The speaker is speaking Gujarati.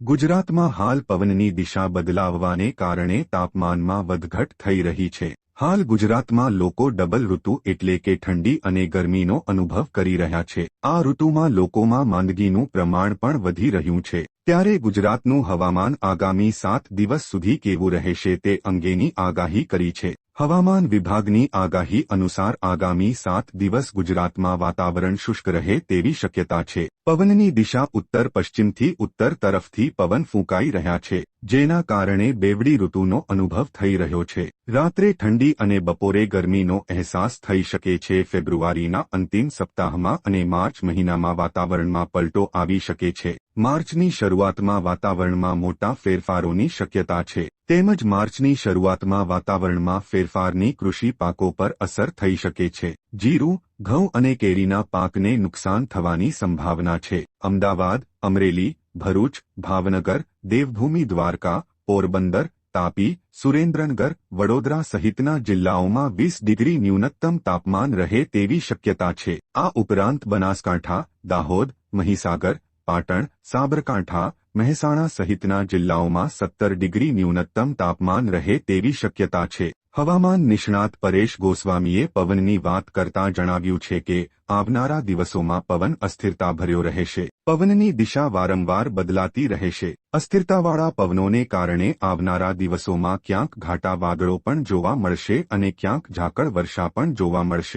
ગુજરાતમાં હાલ પવનની દિશા બદલાવવાને કારણે તાપમાનમાં વધઘટ થઈ રહી છે. હાલ ગુજરાતમાં લોકો ડબલ ઋતુ એટલે કે ઠંડી અને ગરમીનો અનુભવ કરી રહ્યા છે. આ ઋતુમાં લોકોમાં માંદગીનું પ્રમાણ પણ વધી રહ્યું છે. ત્યારે ગુજરાતનું હવામાન આગામી સાત દિવસ સુધી કેવું રહેશે તે અંગેની આગાહી કરી છે. હવામાન વિભાગની આગાહી અનુસાર આગામી સાત દિવસ ગુજરાતમાં વાતાવરણ શુષ્ક રહે તેવી શક્યતા છે. પવનની દિશા ઉત્તર પશ્ચિમથી ઉત્તર તરફથી પવન ફૂંકાઈ રહ્યા છે. જેના કારણે બેવડી ઋતુનો અનુભવ થઈ રહ્યો છે. રાત્રે ઠંડી અને બપોરે ગરમીનો અહેસાસ થઈ શકે છે. ફેબ્રુઆરીના અંતિમ સપ્તાહમાં અને માર્ચ મહિનામાં વાતાવરણમાં પલટો આવી શકે છે. માર્ચની શરૂઆતમાં વાતાવરણમાં મોટા ફેરફારોની શક્યતા છે. તેમજ માર્ચની શરૂઆતમાં વાતાવરણમાં ફેરફારની કૃષિ પાકો પર અસર થઈ શકે છે. જીરું, ઘઉં અને કેરીના પાકને નુકસાન થવાની સંભાવના છે. અમદાવાદ, અમરેલી ભરૂચ, ભાવનગર, દેવભૂમિ, દ્વારકા, પોરબંદર, તાપી, સુરેન્દ્રનગર, વડોદરા સહિતના જિલ્લાઓમાં વીસ ડિગ્રી ન્યૂનતમ તાપમાન રહે તેવી શક્યતા છે. આ ઉપરાંત બનાસકાંઠા, દાહોદ, મહીસાગર, પાટણ, સાબરકાંઠા, મહેસાણા સહિતના જિલ્લાઓમાં સત્તર ડિગ્રી ન્યૂનતમ તાપમાન રહે તેવી શક્યતા છે. હવામાન નિષ્ણાત પરેશ ગોસ્વામીએ પવનની વાત કરતા જણાવ્યું છે કે, આવનારા દિવસોમાં પવન અસ્થિરતાભર્યો રહેશે. પવનની દિશા વારંવાર બદલાતી રહેશે. અસ્થિરતાવાળા પવનોને કારણે આવનારા દિવસોમાં ક્યાંક ઘાટા વાદળો પણ જોવા મળશે અને ક્યાંક ઝાકળ વર્ષા પણ જોવા મળશે.